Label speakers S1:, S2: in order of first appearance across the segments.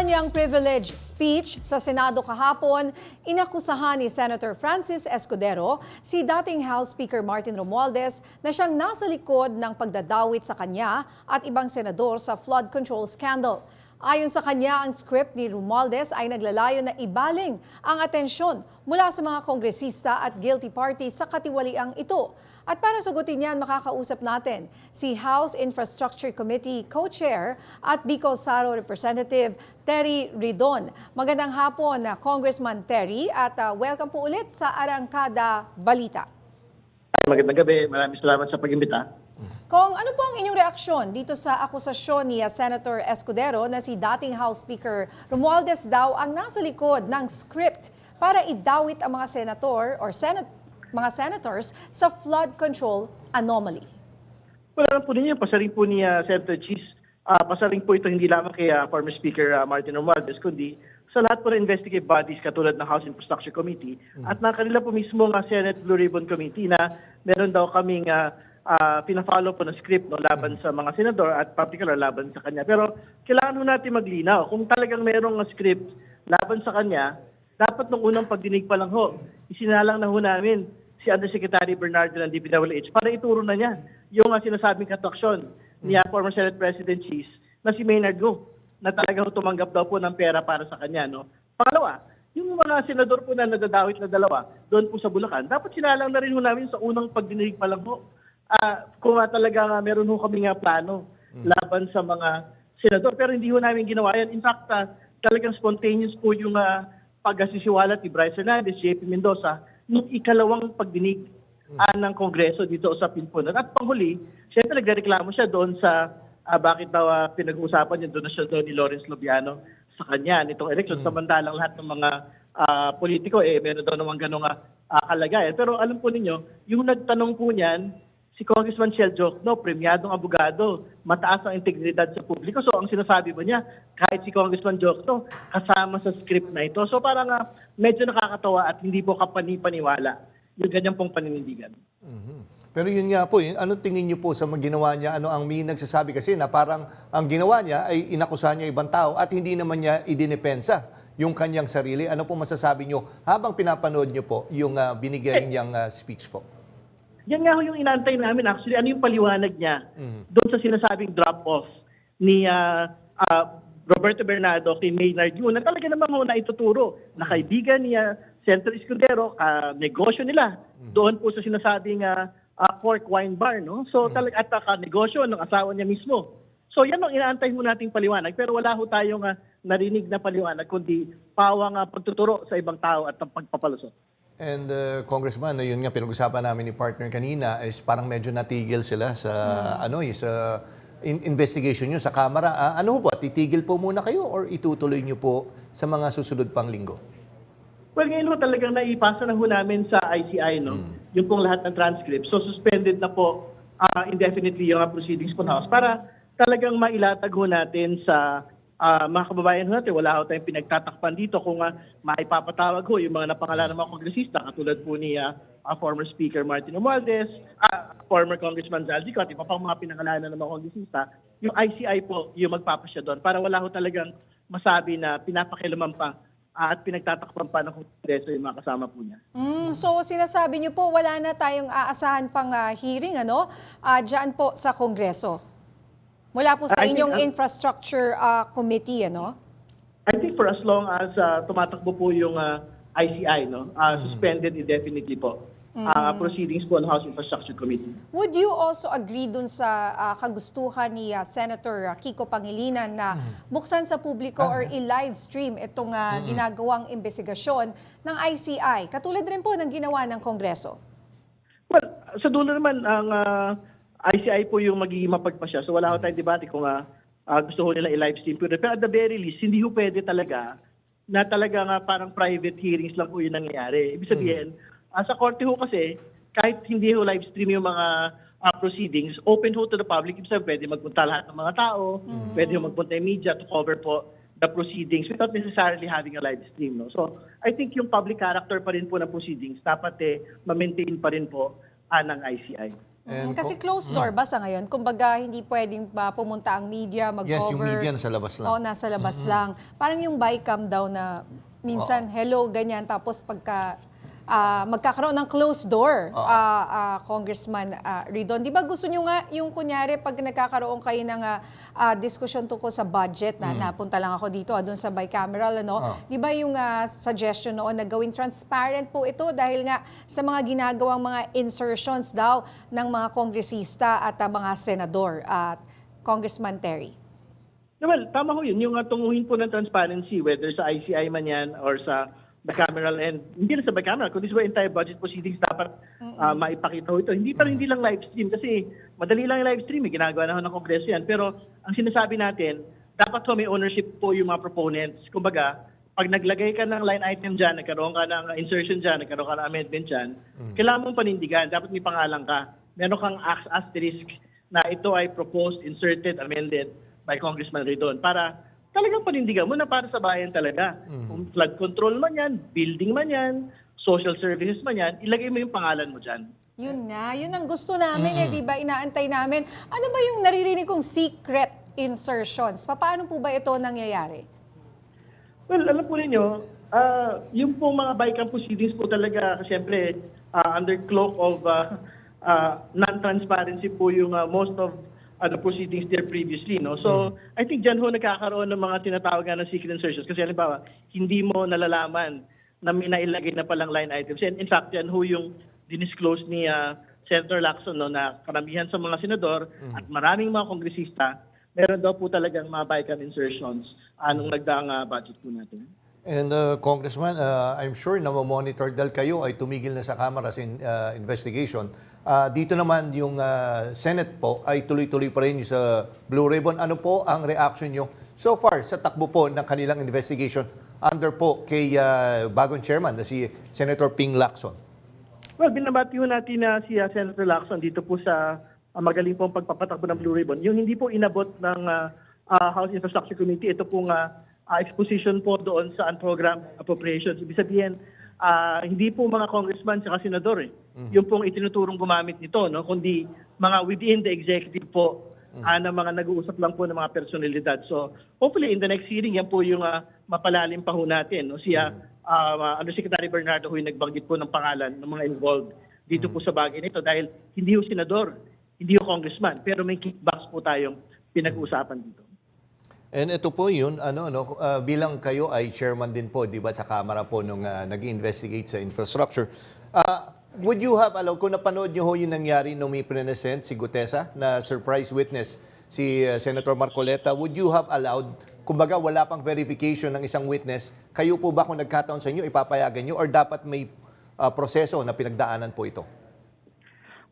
S1: kanyang privilege speech sa Senado kahapon, inakusahan ni Senator Francis Escudero si dating House Speaker Martin Romualdez na siyang nasa likod ng pagdadawit sa kanya at ibang senador sa flood control scandal. Ayon sa kanya, ang script ni Romualdez ay naglalayo na ibaling ang atensyon mula sa mga kongresista at guilty parties sa katiwaliang ito. At para sagutin yan, makakausap natin si House Infrastructure Committee Co-Chair at Bicol Saro Representative Terry Ridon. Magandang hapon, na Congressman Terry, at uh, welcome po ulit sa Arangkada Balita.
S2: Magandang gabi. Maraming salamat sa pag-imbita.
S1: Kung ano po ang inyong reaksyon dito sa akusasyon ni uh, Senator Escudero na si dating House Speaker Romualdez daw ang nasa likod ng script para idawit ang mga senator or senat mga senators sa flood control anomaly?
S2: Wala lang po ninyo, pasaring po ni uh, Senator Cheese. Uh, pasaring po ito hindi lamang kay uh, former Speaker uh, Martin Romualdez, kundi sa lahat po ng investigative bodies katulad ng House Infrastructure Committee at na kanila po mismo ng Senate Blue Ribbon Committee na meron daw kaming uh, uh, pina-follow po na script no, laban sa mga senador at particular laban sa kanya. Pero kailangan ho natin maglinaw. Kung talagang merong uh, script laban sa kanya, dapat nung unang pagdinig pa lang ho, isinalang na ho namin si Undersecretary Bernardo ng DPWH para ituro na niya yung uh, sinasabing kataksyon ni uh, former Senate President Cheese na si Maynard Go na talaga ho tumanggap daw po ng pera para sa kanya. No? Pangalawa, yung mga senador po na nadadawit na dalawa doon po sa Bulacan, dapat sinalang na rin ho namin sa unang pagdinig pa lang ho. Ah, kung nga talaga nga meron ho kami nga plano laban sa mga senador. Pero hindi ho namin ginawa yan. In fact, ah, talagang spontaneous po yung uh, pag-asisiwalat ni Bryce Hernandez, JP Mendoza, nung ikalawang pagdinig ah, ng Kongreso dito sa Pinpunan. At panghuli, siyempre nagreklamo siya doon sa ah, bakit daw ah, pinag-uusapan yung donasyon doon ni Lawrence Lobiano sa kanya nitong election. Samantalang lahat ng mga ah, politiko, eh, meron daw naman ganong ah, kalagayan. Pero alam po ninyo, yung nagtanong po niyan, si Congressman Shell Jokno, premyadong abogado, mataas ang integridad sa publiko. So ang sinasabi ba niya, kahit si Congressman Jokno, kasama sa script na ito. So parang ah, medyo nakakatawa at hindi po kapani-paniwala yung ganyan pong paninindigan.
S3: Pero yun nga po, yun, ano tingin niyo po sa mga ginawa niya? Ano ang may nagsasabi kasi na parang ang ginawa niya ay inakusahan niya ibang tao at hindi naman niya idinepensa yung kanyang sarili. Ano po masasabi niyo habang pinapanood niyo po yung ah, binigay niyang ah, speech po?
S2: Yan nga ho yung inantay namin. Actually, ano yung paliwanag niya doon sa sinasabing drop-off ni ah, ah, Roberto Bernardo kay Maynard Yu na talaga naman ho na ituturo na kaibigan niya Senator Escudero, ka negosyo nila doon po sa sinasabing ah, ah, pork wine bar. No? So talaga at ka negosyo ng asawa niya mismo. So yan ang inaantay mo nating paliwanag pero wala ho tayong ah, narinig na paliwanag kundi pawang ah, pagtuturo sa ibang tao at ang pagpapalusot.
S3: And uh, Congressman, no, yun nga pinag-usapan namin ni partner kanina is parang medyo natigil sila sa ano eh, sa in- investigation nyo sa Kamara. Ah, ano po, titigil po muna kayo or itutuloy nyo po sa mga susunod pang linggo?
S2: Well, ngayon ho talagang naipasa na ho namin sa ICI, no? Yung pong lahat ng transcript. So, suspended na po ah, indefinitely yung proceedings po House para talagang mailatag ho natin sa ah, mga kababayan natin. Wala ho tayong pinagtatakpan dito kung uh, maipapatawag ho yung mga napangalan ng mga kongresista katulad po ni ah, ah, former Speaker Martin Romualdez, ah, former Congressman Zaldico at iba pang mga pinangalanan ng mga kongresista. Yung ICI po yung magpapasya doon para wala ho talagang masabi na pinapakilaman pa ah, at pinagtatakpan pa ng Kongreso yung mga kasama po niya.
S1: Mm, so sinasabi niyo po wala na tayong aasahan pang ah, hearing ano ah, diyan po sa Kongreso. Mula po sa
S2: I think,
S1: inyong
S2: ah,
S1: infrastructure ah, committee ano.
S2: I think for as long as ah, tumatakbo po yung ah, ICI, no, ah, suspended indefinitely po. ah, proceedings po ng House Infrastructure Committee.
S1: Would you also agree dun sa ah, kagustuhan ni ah, Senator Kiko Pangilinan na buksan sa publiko or i-live stream itong ah, ginagawang investigasyon ng ICI? Katulad rin po ng ginawa ng Kongreso.
S2: Well, sa dulo naman, ang ah, ICI po yung magiging mapagpasya. So wala ko tayong debate kung ah, ah, gusto ko nila i-live stream. Pero at the very least, hindi ho pwede talaga na talaga nga parang private hearings lang po yung nangyayari. Ibig sabihin, ah, sa korte ho kasi, kahit hindi ho live stream yung mga ah, proceedings, open ho to the public. Ibig sabihin, pwede magpunta lahat ng mga tao, pwede ho magpunta yung media to cover po the proceedings without necessarily having a live stream. No? So, I think yung public character pa rin po ng proceedings, dapat eh, ma-maintain pa rin po ah, ng ICI.
S3: And
S1: Kasi closed door ba sa ngayon? Kumbaga, hindi pwedeng pa pumunta ang media, mag-cover.
S3: Yes, yung media nasa labas lang.
S1: Oo, nasa labas lang. Parang yung bycam daw na minsan, hello, ganyan. Tapos pagka ah, magkakaroon ng closed door, ah, ah, Congressman ah, Ridon. Di ba gusto nyo nga yung kunyari pag nagkakaroon kayo ng ah, ah, diskusyon tungkol sa budget na napunta lang ako dito ah, doon sa bicameral ano di ba yung ah, suggestion noon na gawing transparent po ito dahil nga sa mga ginagawang mga insertions daw ng mga kongresista at ah, mga senador at Congressman Terry
S2: Well, tama ho yun. Yung uh, tunguhin po ng transparency, whether sa ICI man yan or sa bicameral and hindi na sa bicameral, kundi sa entire budget proceedings dapat uh, maipakita ho ito. Hindi pa rin hindi lang live stream kasi madali lang yung live stream, eh, ginagawa na ho ng Kongreso yan. Pero ang sinasabi natin, dapat ho may ownership po yung mga proponents. Kumbaga, pag naglagay ka ng line item dyan, nagkaroon ka ng insertion dyan, nagkaroon ka ng amendment dyan, kailangan mong panindigan. Dapat may pangalan ka. Meron kang as- asterisk na ito ay proposed, inserted, amended by Congressman Redon para talagang panindigan mo na para sa bayan talaga. Kung flood control man yan, building man yan, social services man yan, ilagay mo yung pangalan mo dyan.
S1: Yun nga, yun ang gusto namin eh, di ba? Inaantay namin. Ano ba yung naririnig kong secret insertions? Paano po ba ito nangyayari?
S2: Well, alam po ninyo, ah, yung pong mga bycam proceedings po talaga, siyempre, ah, under cloak of ah, ah, non-transparency po yung ah, most of the proceedings there previously. No? So, I think dyan ho nagkakaroon ng mga tinatawag nga ng secret insertions. Kasi halimbawa, hindi mo nalalaman na may nailagay na palang line items. And in fact, yan ho yung dinisclose ni ah, Senator Lacson no, na karamihan sa mga senador at maraming mga kongresista, meron daw po talagang mga bycam insertions anong nagdaang ah, budget po natin.
S3: And uh, Congressman, uh, I'm sure na monitor dahil kayo ay tumigil na sa Kamara sa in- uh, investigation. Uh, dito naman yung uh, Senate po ay tuloy-tuloy pa rin sa Blue Ribbon. Ano po ang reaction nyo so far sa takbo po ng kanilang investigation under po kay uh, bagong chairman na si Senator Ping Lacson?
S2: Well, binabati ho natin na si ah, Senator Lacson dito po sa ah, magaling pong pagpapatakbo ng Blue Ribbon. Yung hindi po inabot ng ah, ah, House Infrastructure Committee, ito pong ah, ah, exposition po doon sa unprogrammed appropriations. Ibig sabihin, ah, hindi po mga congressman at senador eh. Yung pong itinuturong gumamit nito, no? kundi mga within the executive po ah, na mga nag-uusap lang po ng mga personalidad. So, hopefully in the next hearing, yan po yung ah, mapalalim pa ho natin. No? Siya, uh, Undersecretary Bernardo ho yung nagbanggit po ng pangalan ng mga involved dito po sa bagay nito dahil hindi ho senador, hindi ho congressman, pero may kickbacks po tayong pinag-uusapan dito.
S3: And ito po yun, ano, ano, uh, bilang kayo ay chairman din po, di ba, sa Kamara po nung uh, nag-investigate sa infrastructure. Uh, would you have, alam, kung napanood nyo ho yung nangyari nung may present si Gutesa na surprise witness si uh, Senator Marcoleta, would you have allowed, kumbaga wala pang verification ng isang witness, kayo po ba kung nagkataon sa inyo, ipapayagan nyo or dapat may uh, proseso na pinagdaanan po ito?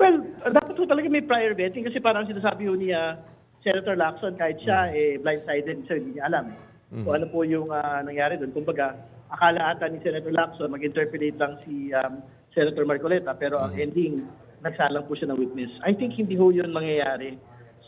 S2: Well, dapat po talaga may prior vetting kasi parang sinasabi ho ni ah, Senator Lacson kahit siya eh, blindsided, siya hindi niya alam. Eh. Kung ano po yung ah, nangyari doon. Kumbaga, akala ata ni Senator Lacson mag-interpolate lang si um, Senator Marcoleta pero ang ending, nagsalang po siya ng witness. I think hindi ho yun mangyayari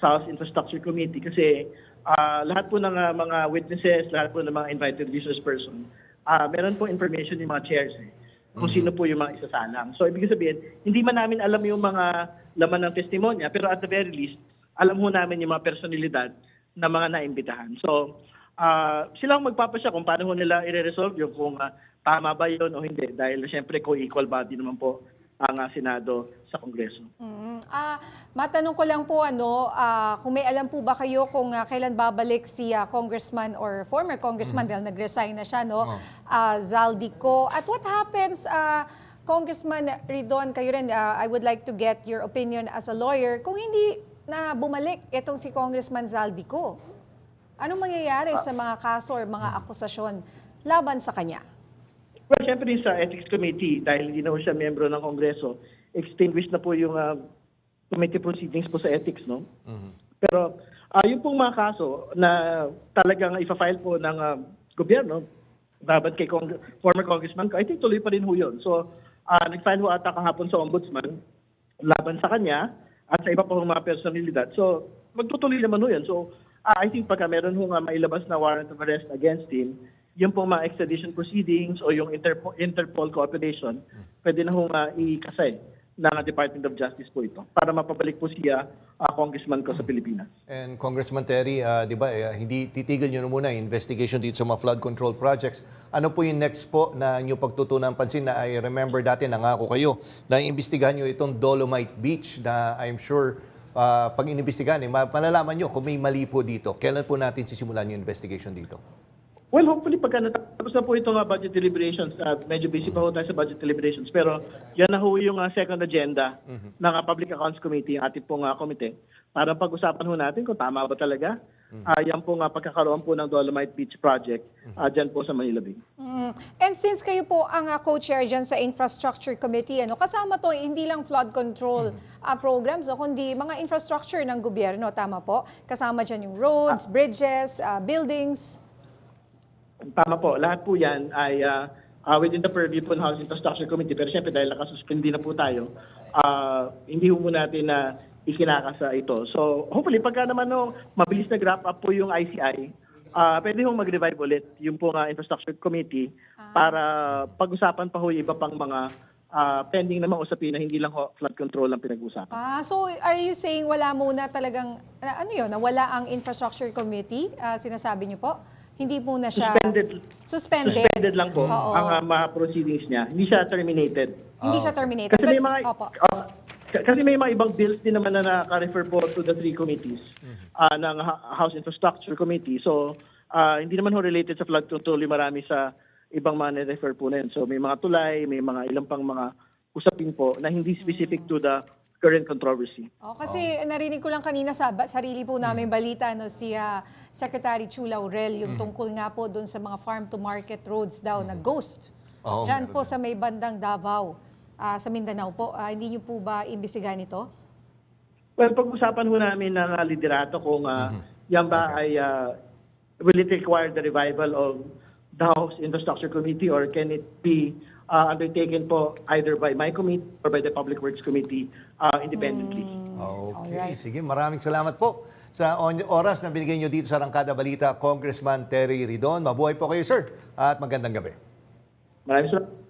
S2: sa House Infrastructure Committee kasi ah, lahat po ng ah, mga witnesses, lahat po ng mga invited resource person, ah, meron po information yung mga chairs eh kung sino po yung mga isasalang. So, ibig sabihin, hindi man namin alam yung mga laman ng testimonya, pero at the very least, alam ho namin yung mga personalidad na mga naimbitahan. So, ah sila ang magpapasya kung paano ho nila i-resolve yung kung ah, tama ba yun o hindi. Dahil siyempre, co-equal body naman po ang ah, Senado sa Kongreso.
S1: Mm, ah, matanong ko lang po ano, ah, kung may alam po ba kayo kung ah, kailan babalik si ah, congressman or former congressman dahil nag-resign na siya no, ah, Zaldico. At what happens ah, Congressman Ridon, kayo rin, ah, I would like to get your opinion as a lawyer kung hindi na bumalik itong si Congressman Zaldico. Anong mangyayari sa mga kaso or mga akusasyon laban sa kanya?
S2: Well, siyempre sa Ethics Committee, dahil hindi na siya membro ng Kongreso, extinguished na po yung ah, committee proceedings po sa ethics, no? Pero ah yung pong mga kaso na talagang ifa-file po ng ah, gobyerno, dapat kay Cong- former congressman, I think tuloy pa rin ho yun. So, ah nag-file ho ata kahapon sa ombudsman laban sa kanya at sa iba pa mga personalidad. So, magtutuloy naman ho yan. So, ah, I think pagka meron ho nga mailabas na warrant of arrest against him, yung pong mga extradition proceedings o yung Interpol, Interpol cooperation, pwede na ho nga ikasay ng Department of Justice po ito para mapabalik po siya ah, congressman ko sa Pilipinas.
S3: And Congressman Terry, ah, di ba, eh, hindi titigil nyo na muna investigation dito sa mga flood control projects. Ano po yung next po na nyo pagtutunan pansin na I remember dati nangako kayo na imbestigahan nyo itong Dolomite Beach na I'm sure ah, pag inimbestigahan, eh, ma- malalaman nyo kung may mali po dito. Kailan po natin sisimulan yung investigation dito?
S2: Well, hopefully pagka natapos na po itong uh, budget deliberations, uh, medyo busy pa po tayo sa budget deliberations, pero yan na ho yung uh, second agenda ng uh, Public Accounts Committee, ang ating pong uh, komite, para pag-usapan ho natin kung tama ba talaga uh, yan pong uh, pagkakaroon po ng Dolomite Beach Project uh, dyan po sa Manila Bay.
S1: Mm. And since kayo po ang uh, co-chair dyan sa Infrastructure Committee, ano, kasama to hindi lang flood control uh, programs, no, kundi mga infrastructure ng gobyerno, tama po? Kasama dyan yung roads, bridges, uh, buildings.
S2: Tama po, lahat po yan ay uh, uh, within the purview po ng House Infrastructure Committee. Pero siyempre dahil nakasuspindi na po tayo, uh, hindi po natin na ikinakasa ito. So hopefully pagka naman no, mabilis na wrap up po yung ICI, uh, pwede hong mag-revive ulit yung po nga Infrastructure Committee para pag-usapan pa ho yung iba pang mga uh, pending na mga usapin na hindi lang ho flood control ang pinag-usapan.
S1: Ah, so are you saying wala muna talagang, uh, ano yun, na wala ang Infrastructure Committee? Uh, sinasabi niyo po? Hindi muna siya...
S2: Suspended.
S1: Suspended.
S2: Suspended lang po
S1: Oo.
S2: ang uh, mga proceedings niya. Hindi siya terminated.
S1: Hindi siya terminated.
S2: Kasi may
S1: But-
S2: mga
S1: Opo.
S2: ah, k- kasi may mga ibang bills din naman na naka-refer po to the three committees ah, ng Ha- House Infrastructure Committee. So ah, hindi naman ho related sa flood control yung marami sa ibang mga na-refer po na yun. So may mga tulay, may mga ilang pang mga usapin po na hindi specific to the current controversy.
S1: Oh, kasi narinig ko lang kanina sa ba- sarili po namin balita no si ah, Secretary Chula Aurel yung tungkol nga po doon sa mga farm to market roads daw na ghost.
S3: Oo,
S1: Diyan po sa may bandang Davao ah, sa Mindanao po. Ah, hindi niyo po ba imbestigahan ito?
S2: Well, pag-usapan ho namin ng uh, liderato kung uh, yan ba ay uh, will it require the revival of the House Infrastructure Committee or can it be uh, undertaken po either by my committee or by the Public Works Committee uh, independently.
S3: Okay,
S1: Alright.
S3: sige. Maraming salamat po sa on- oras na binigay nyo dito sa Rangkada Balita, Congressman Terry Ridon. Mabuhay po kayo, sir. At magandang gabi.
S2: Maraming salamat.